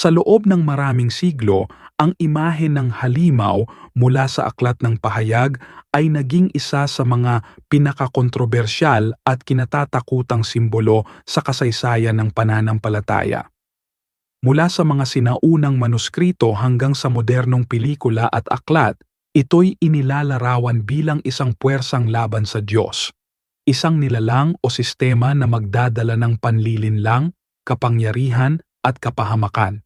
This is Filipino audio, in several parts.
Sa loob ng maraming siglo, ang imahe ng halimaw mula sa aklat ng pahayag ay naging isa sa mga pinakakontrobersyal at kinatatakutang simbolo sa kasaysayan ng pananampalataya. Mula sa mga sinaunang manuskrito hanggang sa modernong pelikula at aklat, ito'y inilalarawan bilang isang puwersang laban sa Diyos. Isang nilalang o sistema na magdadala ng panlilinlang, kapangyarihan at kapahamakan.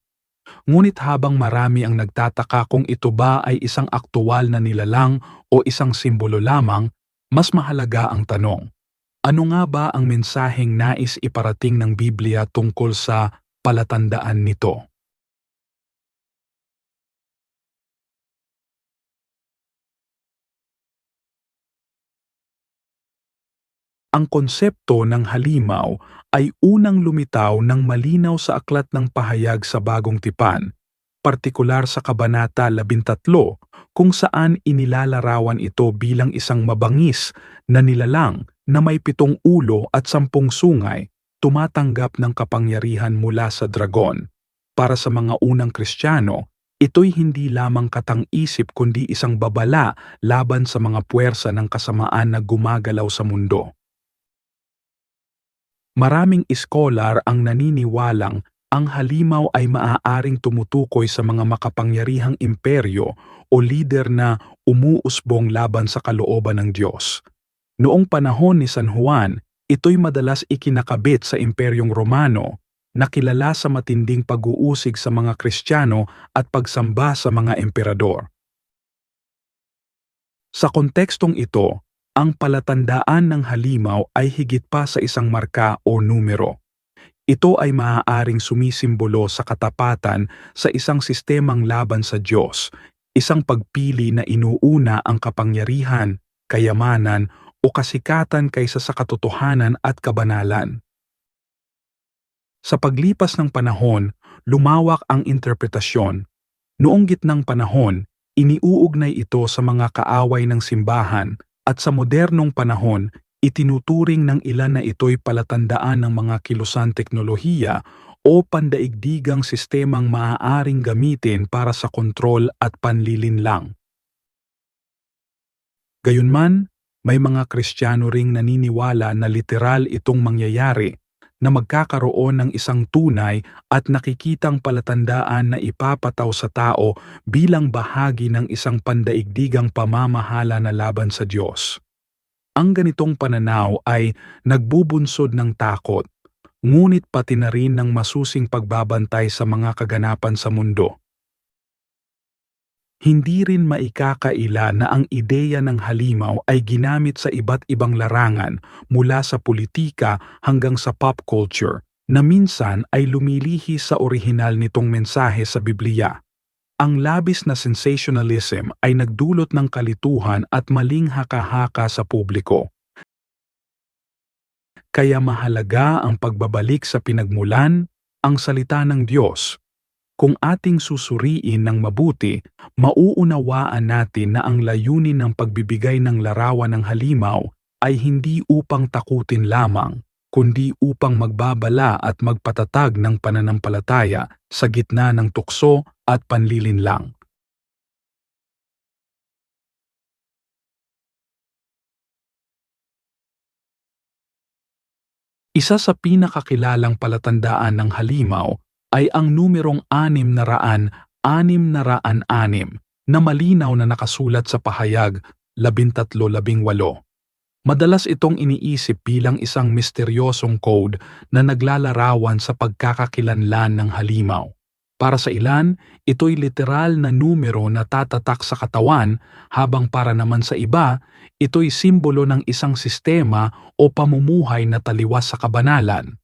Ngunit habang marami ang nagtataka kung ito ba ay isang aktual na nilalang o isang simbolo lamang, mas mahalaga ang tanong. Ano nga ba ang mensaheng nais iparating ng Biblia tungkol sa palatandaan nito? Ang konsepto ng halimaw ay unang lumitaw ng malinaw sa aklat ng pahayag sa Bagong Tipan, partikular sa Kabanata 13 kung saan inilalarawan ito bilang isang mabangis na nilalang na may pitong ulo at sampung sungay tumatanggap ng kapangyarihan mula sa dragon. Para sa mga unang Kristiyano, ito'y hindi lamang katang-isip kundi isang babala laban sa mga puwersa ng kasamaan na gumagalaw sa mundo. Maraming iskolar ang naniniwalang ang halimaw ay maaaring tumutukoy sa mga makapangyarihang imperyo o lider na umuusbong laban sa kalooban ng Diyos. Noong panahon ni San Juan, ito'y madalas ikinakabit sa Imperyong Romano na kilala sa matinding pag-uusig sa mga Kristiyano at pagsamba sa mga emperador. Sa kontekstong ito, ang palatandaan ng halimaw ay higit pa sa isang marka o numero. Ito ay maaaring sumisimbolo sa katapatan sa isang sistemang laban sa Diyos, isang pagpili na inuuna ang kapangyarihan, kayamanan o kasikatan kaysa sa katotohanan at kabanalan. Sa paglipas ng panahon, lumawak ang interpretasyon. Noong gitnang panahon, iniuugnay ito sa mga kaaway ng simbahan at sa modernong panahon, itinuturing ng ilan na ito'y palatandaan ng mga kilusan teknolohiya o pandaigdigang sistemang maaaring gamitin para sa kontrol at panlilinlang. Gayunman, may mga Kristiyano ring naniniwala na literal itong mangyayari na magkakaroon ng isang tunay at nakikitang palatandaan na ipapataw sa tao bilang bahagi ng isang pandaigdigang pamamahala na laban sa Diyos. Ang ganitong pananaw ay nagbubunsod ng takot, ngunit pati na rin ng masusing pagbabantay sa mga kaganapan sa mundo hindi rin maikakaila na ang ideya ng halimaw ay ginamit sa iba't ibang larangan mula sa politika hanggang sa pop culture na minsan ay lumilihi sa orihinal nitong mensahe sa Biblia. Ang labis na sensationalism ay nagdulot ng kalituhan at maling haka-haka sa publiko. Kaya mahalaga ang pagbabalik sa pinagmulan, ang salita ng Diyos, kung ating susuriin ng mabuti, mauunawaan natin na ang layunin ng pagbibigay ng larawan ng halimaw ay hindi upang takutin lamang, kundi upang magbabala at magpatatag ng pananampalataya sa gitna ng tukso at panlilinlang. Isa sa pinakakilalang palatandaan ng halimaw ay ang numerong anim na raan, anim na raan anim na malinaw na nakasulat sa pahayag 13-18. Madalas itong iniisip bilang isang misteryosong code na naglalarawan sa pagkakakilanlan ng halimaw. Para sa ilan, ito'y literal na numero na tatatak sa katawan habang para naman sa iba, ito'y simbolo ng isang sistema o pamumuhay na taliwas sa kabanalan.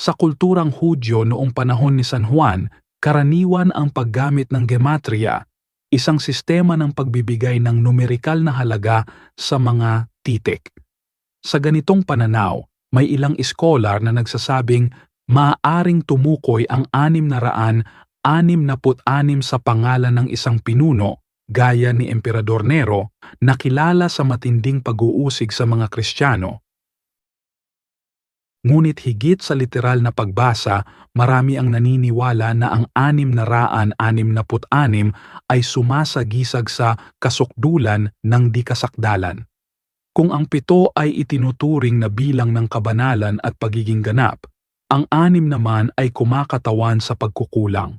Sa kulturang Hudyo noong panahon ni San Juan, karaniwan ang paggamit ng gematria, isang sistema ng pagbibigay ng numerikal na halaga sa mga titik. Sa ganitong pananaw, may ilang iskolar na nagsasabing maaaring tumukoy ang anim na raan anim na anim sa pangalan ng isang pinuno gaya ni Emperador Nero na kilala sa matinding pag-uusig sa mga Kristiyano Ngunit higit sa literal na pagbasa, marami ang naniniwala na ang anim na raan anim na put-anim ay sumasagisag sa kasukdulan ng di kasakdalan. Kung ang pito ay itinuturing na bilang ng kabanalan at pagiging ganap, ang anim naman ay kumakatawan sa pagkukulang.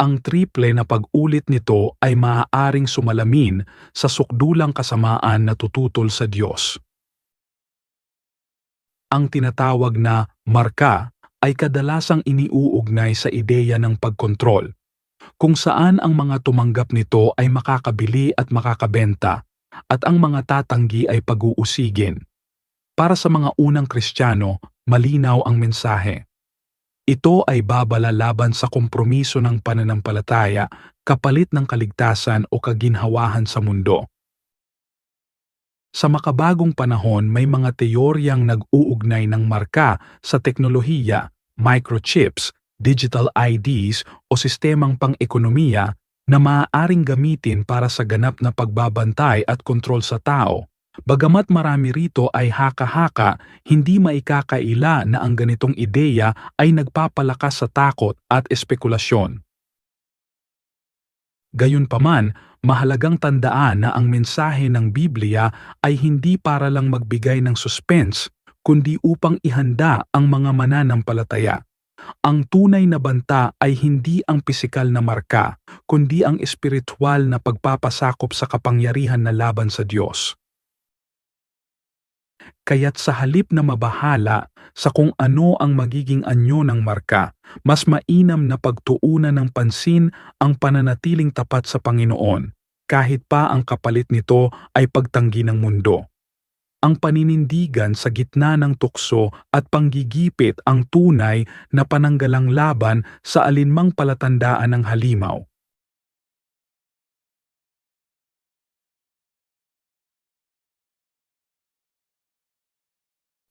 Ang triple na pag-ulit nito ay maaaring sumalamin sa sukdulang kasamaan na tututol sa Diyos. Ang tinatawag na marka ay kadalasang iniuugnay sa ideya ng pagkontrol, kung saan ang mga tumanggap nito ay makakabili at makakabenta at ang mga tatanggi ay pag-uusigin. Para sa mga unang Kristiyano, malinaw ang mensahe. Ito ay babala laban sa kompromiso ng pananampalataya kapalit ng kaligtasan o kaginhawahan sa mundo. Sa makabagong panahon may mga teoryang nag-uugnay ng marka sa teknolohiya, microchips, digital IDs o sistemang pang-ekonomiya na maaaring gamitin para sa ganap na pagbabantay at kontrol sa tao. Bagamat marami rito ay haka-haka, hindi maikakaila na ang ganitong ideya ay nagpapalakas sa takot at espekulasyon. Gayunpaman, mahalagang tandaan na ang mensahe ng Biblia ay hindi para lang magbigay ng suspense, kundi upang ihanda ang mga mananampalataya. Ang tunay na banta ay hindi ang pisikal na marka, kundi ang espiritual na pagpapasakop sa kapangyarihan na laban sa Diyos. Kaya't sa halip na mabahala sa kung ano ang magiging anyo ng marka, mas mainam na pagtuunan ng pansin ang pananatiling tapat sa Panginoon, kahit pa ang kapalit nito ay pagtanggi ng mundo. Ang paninindigan sa gitna ng tukso at panggigipit ang tunay na pananggalang laban sa alinmang palatandaan ng halimaw.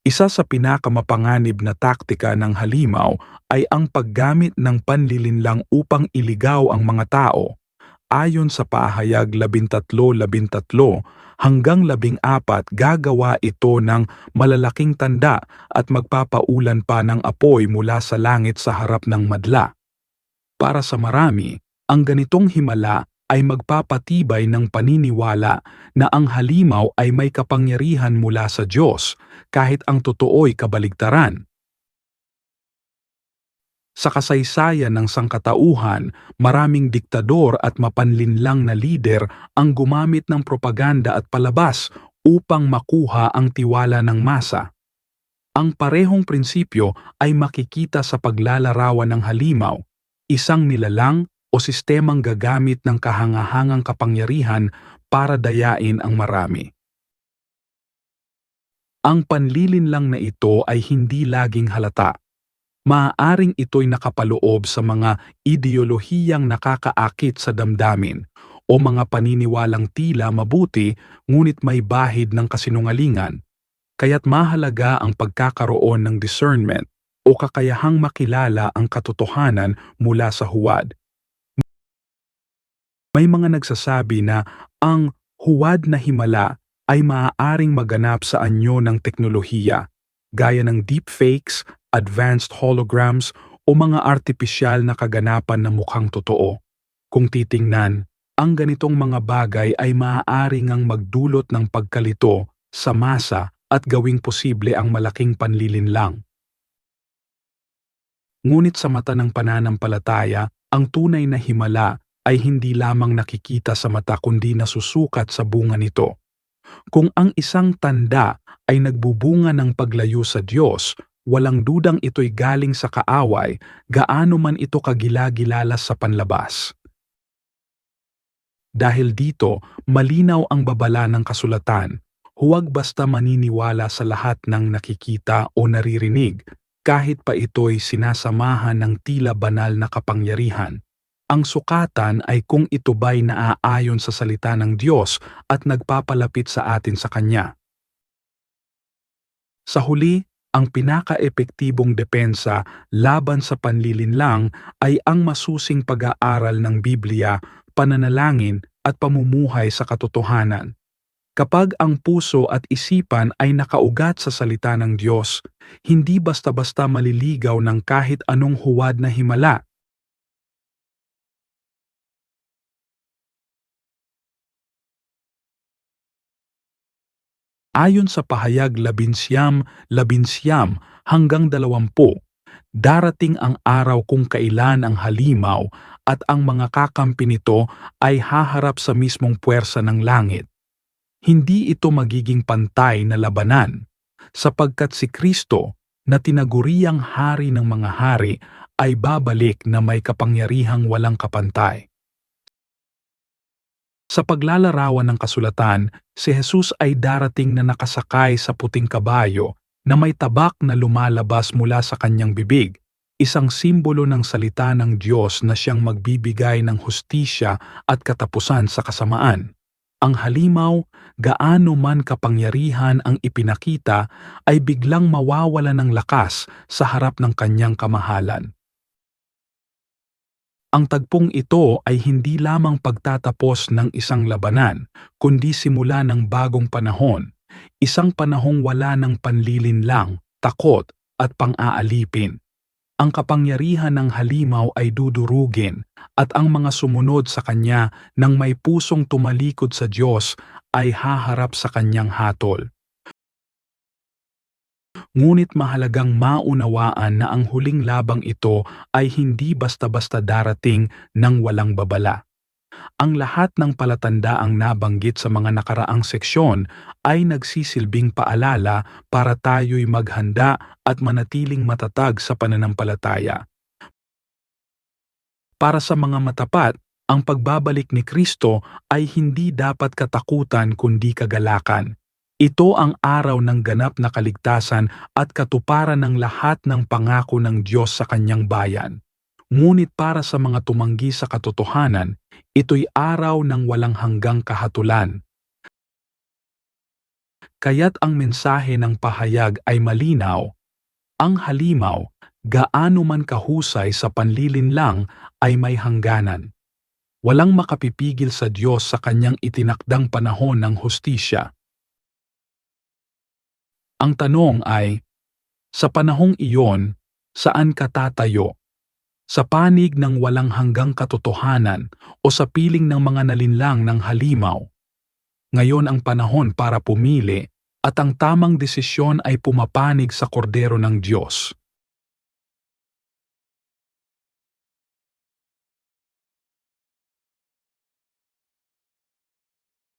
Isa sa pinakamapanganib na taktika ng halimaw ay ang paggamit ng panlilinlang upang iligaw ang mga tao. Ayon sa pahayag 13-13 hanggang 14 gagawa ito ng malalaking tanda at magpapaulan pa ng apoy mula sa langit sa harap ng madla. Para sa marami, ang ganitong himala ay magpapatibay ng paniniwala na ang halimaw ay may kapangyarihan mula sa Diyos kahit ang totoo'y kabaligtaran. Sa kasaysayan ng sangkatauhan, maraming diktador at mapanlinlang na lider ang gumamit ng propaganda at palabas upang makuha ang tiwala ng masa. Ang parehong prinsipyo ay makikita sa paglalarawan ng halimaw, isang nilalang o sistemang gagamit ng kahangahangang kapangyarihan para dayain ang marami. Ang panlilinlang na ito ay hindi laging halata. Maaaring ito'y nakapaloob sa mga ideolohiyang nakakaakit sa damdamin o mga paniniwalang tila mabuti ngunit may bahid ng kasinungalingan. Kaya't mahalaga ang pagkakaroon ng discernment o kakayahang makilala ang katotohanan mula sa huwad may mga nagsasabi na ang huwad na himala ay maaaring maganap sa anyo ng teknolohiya, gaya ng deepfakes, advanced holograms o mga artipisyal na kaganapan na mukhang totoo. Kung titingnan, ang ganitong mga bagay ay maaaring ang magdulot ng pagkalito sa masa at gawing posible ang malaking panlilinlang. Ngunit sa mata ng pananampalataya, ang tunay na himala ay hindi lamang nakikita sa mata kundi nasusukat sa bunga nito. Kung ang isang tanda ay nagbubunga ng paglayo sa Diyos, walang dudang ito'y galing sa kaaway, gaano man ito kagilagilala sa panlabas. Dahil dito, malinaw ang babala ng kasulatan, huwag basta maniniwala sa lahat ng nakikita o naririnig, kahit pa ito'y sinasamahan ng tila banal na kapangyarihan ang sukatan ay kung ito ba'y naaayon sa salita ng Diyos at nagpapalapit sa atin sa Kanya. Sa huli, ang pinaka-epektibong depensa laban sa panlilinlang ay ang masusing pag-aaral ng Biblia, pananalangin at pamumuhay sa katotohanan. Kapag ang puso at isipan ay nakaugat sa salita ng Diyos, hindi basta-basta maliligaw ng kahit anong huwad na himala. Ayon sa pahayag labinsyam, labinsyam hanggang dalawampu, darating ang araw kung kailan ang halimaw at ang mga kakampi nito ay haharap sa mismong puwersa ng langit. Hindi ito magiging pantay na labanan, sapagkat si Kristo na tinaguriang hari ng mga hari ay babalik na may kapangyarihang walang kapantay. Sa paglalarawan ng kasulatan, si Jesus ay darating na nakasakay sa puting kabayo na may tabak na lumalabas mula sa kanyang bibig, isang simbolo ng salita ng Diyos na siyang magbibigay ng hustisya at katapusan sa kasamaan. Ang halimaw, gaano man kapangyarihan ang ipinakita, ay biglang mawawala ng lakas sa harap ng kanyang kamahalan. Ang tagpong ito ay hindi lamang pagtatapos ng isang labanan, kundi simula ng bagong panahon, isang panahong wala ng panlilinlang, takot at pang-aalipin. Ang kapangyarihan ng halimaw ay dudurugin at ang mga sumunod sa kanya ng may pusong tumalikod sa Diyos ay haharap sa kanyang hatol. Ngunit mahalagang maunawaan na ang huling labang ito ay hindi basta-basta darating ng walang babala. Ang lahat ng palatandaang nabanggit sa mga nakaraang seksyon ay nagsisilbing paalala para tayo'y maghanda at manatiling matatag sa pananampalataya. Para sa mga matapat, ang pagbabalik ni Kristo ay hindi dapat katakutan kundi kagalakan. Ito ang araw ng ganap na kaligtasan at katuparan ng lahat ng pangako ng Diyos sa kanyang bayan. Ngunit para sa mga tumanggi sa katotohanan, ito'y araw ng walang hanggang kahatulan. Kaya't ang mensahe ng pahayag ay malinaw, ang halimaw, gaano man kahusay sa panlilinlang ay may hangganan. Walang makapipigil sa Diyos sa kanyang itinakdang panahon ng hustisya. Ang tanong ay, sa panahong iyon, saan ka tatayo? Sa panig ng walang hanggang katotohanan o sa piling ng mga nalinlang ng halimaw? Ngayon ang panahon para pumili at ang tamang desisyon ay pumapanig sa kordero ng Diyos.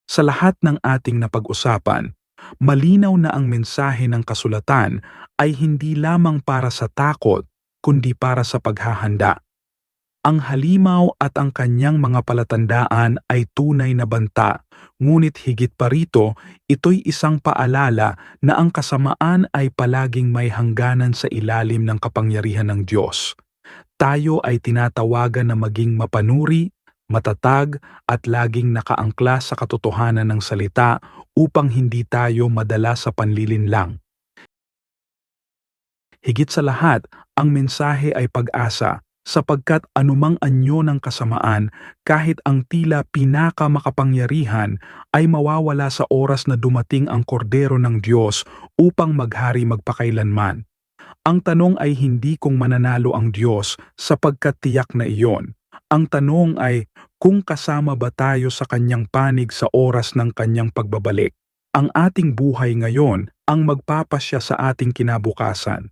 Sa lahat ng ating napag-usapan, malinaw na ang mensahe ng kasulatan ay hindi lamang para sa takot, kundi para sa paghahanda. Ang halimaw at ang kanyang mga palatandaan ay tunay na banta, ngunit higit pa rito, ito'y isang paalala na ang kasamaan ay palaging may hangganan sa ilalim ng kapangyarihan ng Diyos. Tayo ay tinatawagan na maging mapanuri, matatag at laging nakaangkla sa katotohanan ng salita upang hindi tayo madala sa panlilinlang. Higit sa lahat, ang mensahe ay pag-asa sapagkat anumang anyo ng kasamaan kahit ang tila pinaka makapangyarihan ay mawawala sa oras na dumating ang kordero ng Diyos upang maghari magpakailanman. Ang tanong ay hindi kung mananalo ang Diyos sapagkat tiyak na iyon. Ang tanong ay kung kasama ba tayo sa kanyang panig sa oras ng kanyang pagbabalik. Ang ating buhay ngayon ang magpapasya sa ating kinabukasan.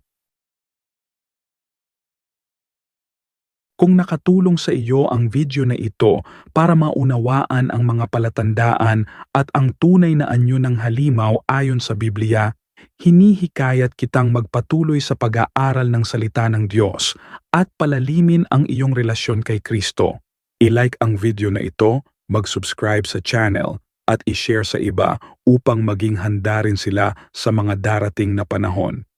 Kung nakatulong sa iyo ang video na ito para maunawaan ang mga palatandaan at ang tunay na anyo ng halimaw ayon sa Biblia, hinihikayat kitang magpatuloy sa pag-aaral ng salita ng Diyos at palalimin ang iyong relasyon kay Kristo. I-like ang video na ito, mag-subscribe sa channel at i-share sa iba upang maging handa rin sila sa mga darating na panahon.